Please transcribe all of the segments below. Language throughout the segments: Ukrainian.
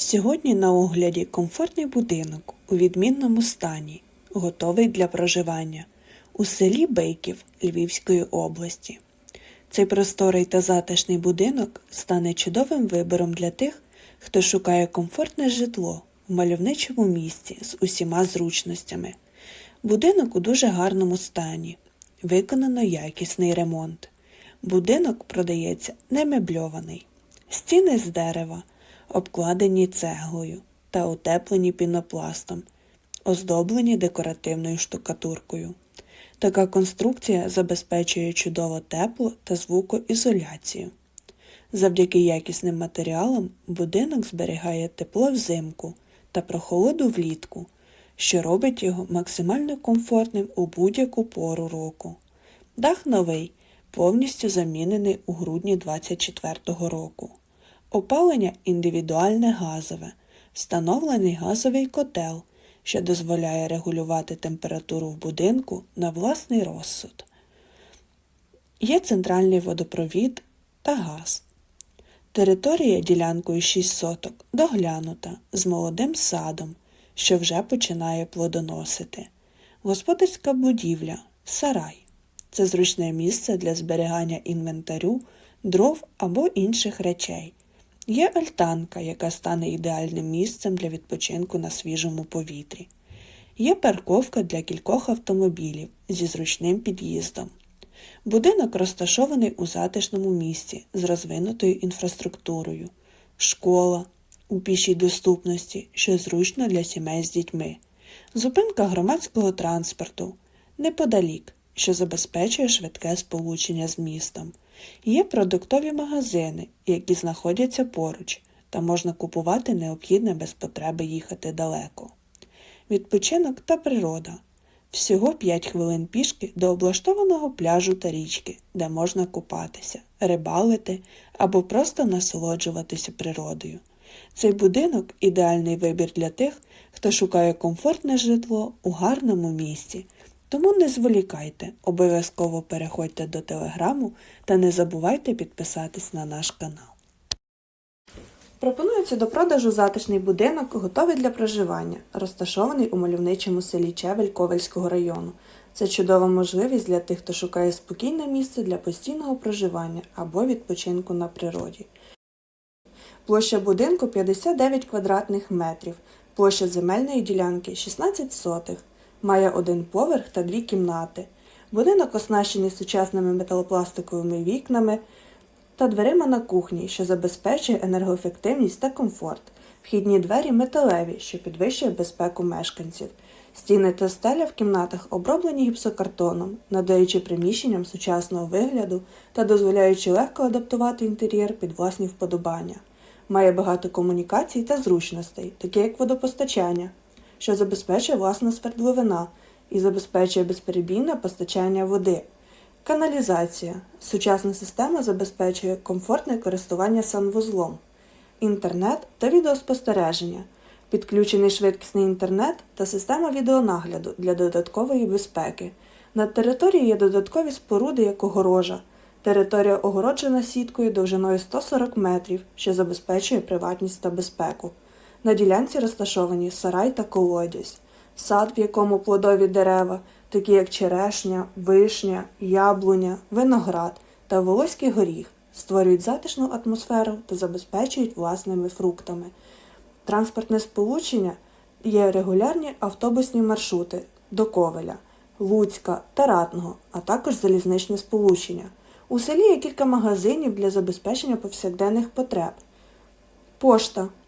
Сьогодні на огляді комфортний будинок у відмінному стані, готовий для проживання у селі Бейків Львівської області. Цей просторий та затишний будинок стане чудовим вибором для тих, хто шукає комфортне житло в мальовничому місці з усіма зручностями. Будинок у дуже гарному стані, виконано якісний ремонт. Будинок продається не мебльований. Стіни з дерева, обкладені цеглою та утеплені пінопластом, оздоблені декоративною штукатуркою. Така конструкція забезпечує чудово тепло та звукоізоляцію. Завдяки якісним матеріалам будинок зберігає тепло взимку та прохолоду влітку, що робить його максимально комфортним у будь-яку пору року. Дах новий, повністю замінений у грудні 2024 року. Опалення індивідуальне газове, встановлений газовий котел, що дозволяє регулювати температуру в будинку на власний розсуд. Є центральний водопровід та газ. Територія ділянкою 6 соток доглянута з молодим садом, що вже починає плодоносити. Господарська будівля сарай. Це зручне місце для зберігання інвентарю, дров або інших речей. Є альтанка, яка стане ідеальним місцем для відпочинку на свіжому повітрі. Є парковка для кількох автомобілів зі зручним під'їздом. Будинок розташований у затишному місці з розвинутою інфраструктурою, школа у пішій доступності, що зручно для сімей з дітьми, зупинка громадського транспорту неподалік, що забезпечує швидке сполучення з містом. Є продуктові магазини, які знаходяться поруч, та можна купувати необхідне без потреби їхати далеко. Відпочинок та природа. Всього 5 хвилин пішки до облаштованого пляжу та річки, де можна купатися, рибалити або просто насолоджуватися природою. Цей будинок ідеальний вибір для тих, хто шукає комфортне житло у гарному місці. Тому не зволікайте, обов'язково переходьте до телеграму та не забувайте підписатись на наш канал. Пропонується до продажу затишний будинок, готовий для проживання, розташований у мальовничому селі Чевель Ковельського району. Це чудова можливість для тих, хто шукає спокійне місце для постійного проживання або відпочинку на природі. Площа будинку 59 квадратних метрів, площа земельної ділянки 16 сотих, має один поверх та дві кімнати. Будинок оснащений сучасними металопластиковими вікнами та дверима на кухні, що забезпечує енергоефективність та комфорт. Вхідні двері металеві, що підвищує безпеку мешканців. Стіни та стеля в кімнатах оброблені гіпсокартоном, надаючи приміщенням сучасного вигляду та дозволяючи легко адаптувати інтер'єр під власні вподобання. Має багато комунікацій та зручностей, такі як водопостачання, що забезпечує власна свердловина і забезпечує безперебійне постачання води. Каналізація. Сучасна система забезпечує комфортне користування санвузлом, інтернет та відеоспостереження, підключений швидкісний інтернет та система відеонагляду для додаткової безпеки. На території є додаткові споруди, як огорожа. Територія огороджена сіткою довжиною 140 метрів, що забезпечує приватність та безпеку. На ділянці розташовані сарай та колодязь, сад, в якому плодові дерева, такі як черешня, вишня, яблуня, виноград та волоський горіх, створюють затишну атмосферу та забезпечують власними фруктами. Транспортне сполучення є регулярні автобусні маршрути до Ковеля, Луцька та Ратного, а також залізничне сполучення. У селі є кілька магазинів для забезпечення повсякденних потреб. Пошта,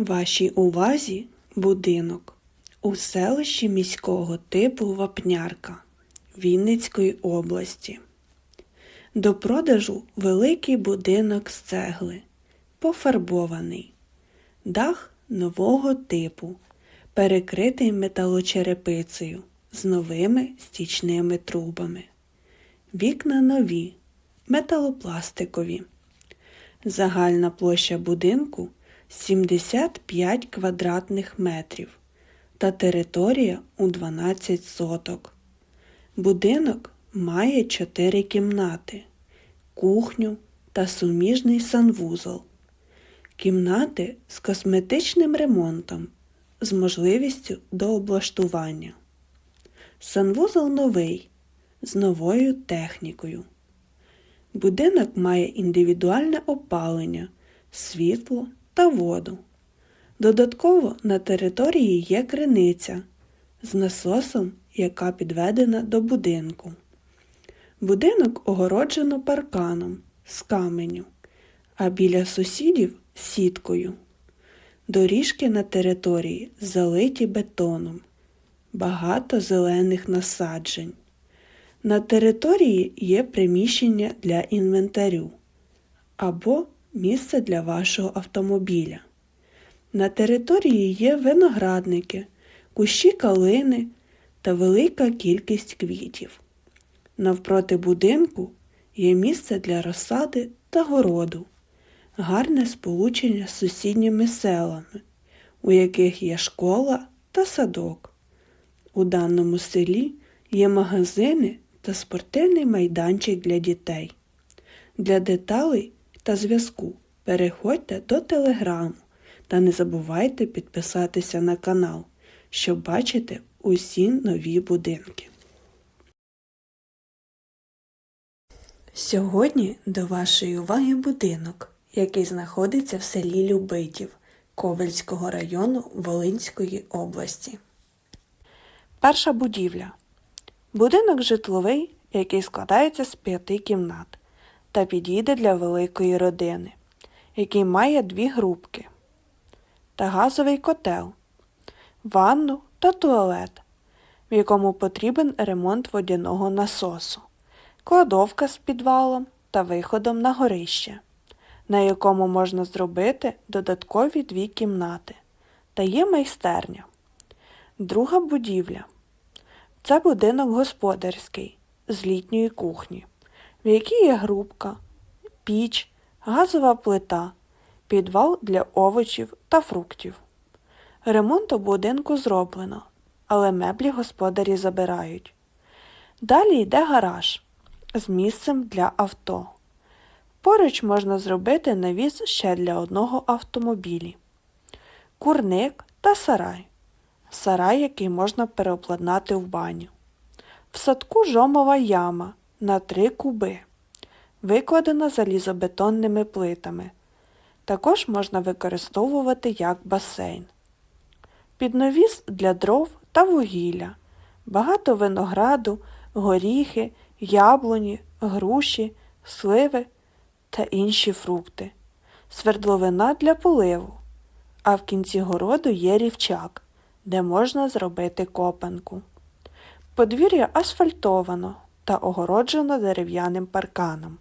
Вашій увазі будинок у селищі міського типу Вапнярка Вінницької області. До продажу великий будинок з цегли, пофарбований. Дах нового типу, перекритий металочерепицею з новими стічними трубами. Вікна нові, металопластикові. Загальна площа будинку 75 квадратних метрів та територія у 12 соток. Будинок має 4 кімнати, кухню та суміжний санвузол. Кімнати з косметичним ремонтом з можливістю до облаштування. Санвузол новий з новою технікою. Будинок має індивідуальне опалення, світло та воду. Додатково на території є криниця з насосом, яка підведена до будинку. Будинок огороджено парканом з каменю, а біля сусідів сіткою. Доріжки на території залиті бетоном, багато зелених насаджень. На території є приміщення для інвентарю або місце для вашого автомобіля. На території є виноградники, кущі калини та велика кількість квітів. Навпроти будинку є місце для розсади та городу, гарне сполучення з сусідніми селами, у яких є школа та садок. У даному селі є магазини та спортивний майданчик для дітей. Для деталей та зв'язку переходьте до телеграму та не забувайте підписатися на канал, щоб бачити усі нові будинки. Сьогодні до вашої уваги будинок, який знаходиться в селі Любитів Ковельського району Волинської області. Перша будівля. Будинок житловий, який складається з п'яти кімнат та підійде для великої родини, який має дві групки та газовий котел, ванну та туалет, в якому потрібен ремонт водяного насосу, кладовка з підвалом та виходом на горище, на якому можна зробити додаткові дві кімнати, та є майстерня. Друга будівля. Це будинок господарський з літньої кухні, в якій є грубка, піч, газова плита, підвал для овочів та фруктів. Ремонт у будинку зроблено, але меблі господарі забирають. Далі йде гараж з місцем для авто. Поруч можна зробити навіс ще для одного автомобілі, курник та сарай сарай, який можна переобладнати в баню. В садку жомова яма на три куби, викладена залізобетонними плитами. Також можна використовувати як басейн. Підновіс для дров та вугілля, багато винограду, горіхи, яблуні, груші, сливи та інші фрукти, свердловина для поливу, а в кінці городу є рівчак де можна зробити копанку. Подвір'я асфальтовано та огороджено дерев'яним парканом.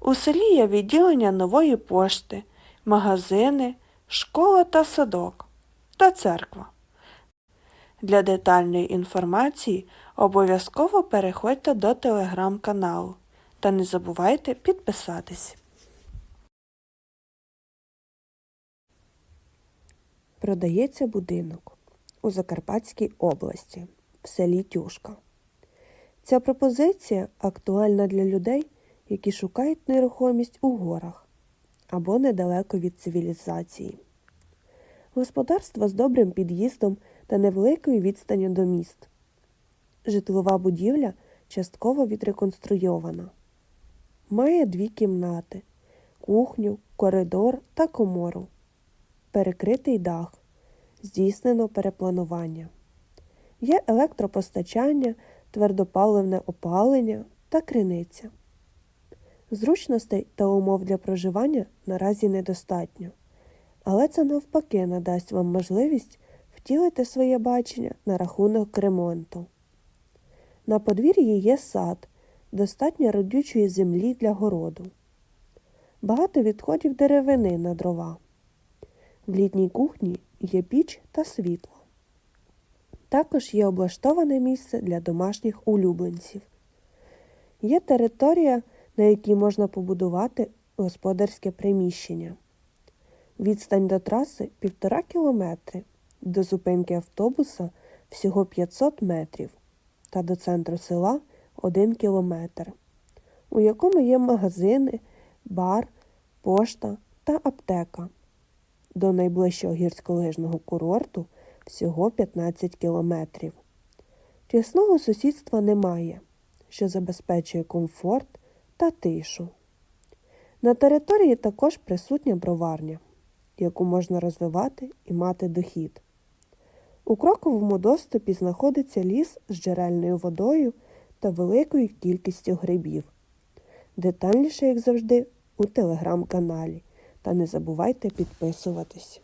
У селі є відділення нової пошти, магазини, школа та садок та церква. Для детальної інформації обов'язково переходьте до телеграм-каналу та не забувайте підписатись. Продається будинок у Закарпатській області в селі Тюшка. Ця пропозиція актуальна для людей, які шукають нерухомість у горах або недалеко від цивілізації. Господарство з добрим під'їздом та невеликою відстанню до міст. Житлова будівля частково відреконструйована. Має дві кімнати, кухню, коридор та комору, перекритий дах здійснено перепланування. Є електропостачання, твердопаливне опалення та криниця. Зручностей та умов для проживання наразі недостатньо, але це навпаки надасть вам можливість втілити своє бачення на рахунок ремонту. На подвір'ї є сад, достатньо родючої землі для городу, багато відходів деревини на дрова. В літній кухні є піч та світло. Також є облаштоване місце для домашніх улюбленців. Є територія, на якій можна побудувати господарське приміщення. Відстань до траси півтора кілометри, до зупинки автобуса всього 500 метрів та до центру села 1 кілометр, у якому є магазини, бар, пошта та аптека. До найближчого гірськолижного курорту всього 15 кілометрів. Тісного сусідства немає, що забезпечує комфорт та тишу. На території також присутня броварня, яку можна розвивати і мати дохід. У кроковому доступі знаходиться ліс з джерельною водою та великою кількістю грибів. Детальніше, як завжди, у телеграм-каналі. Та не забувайте підписуватись.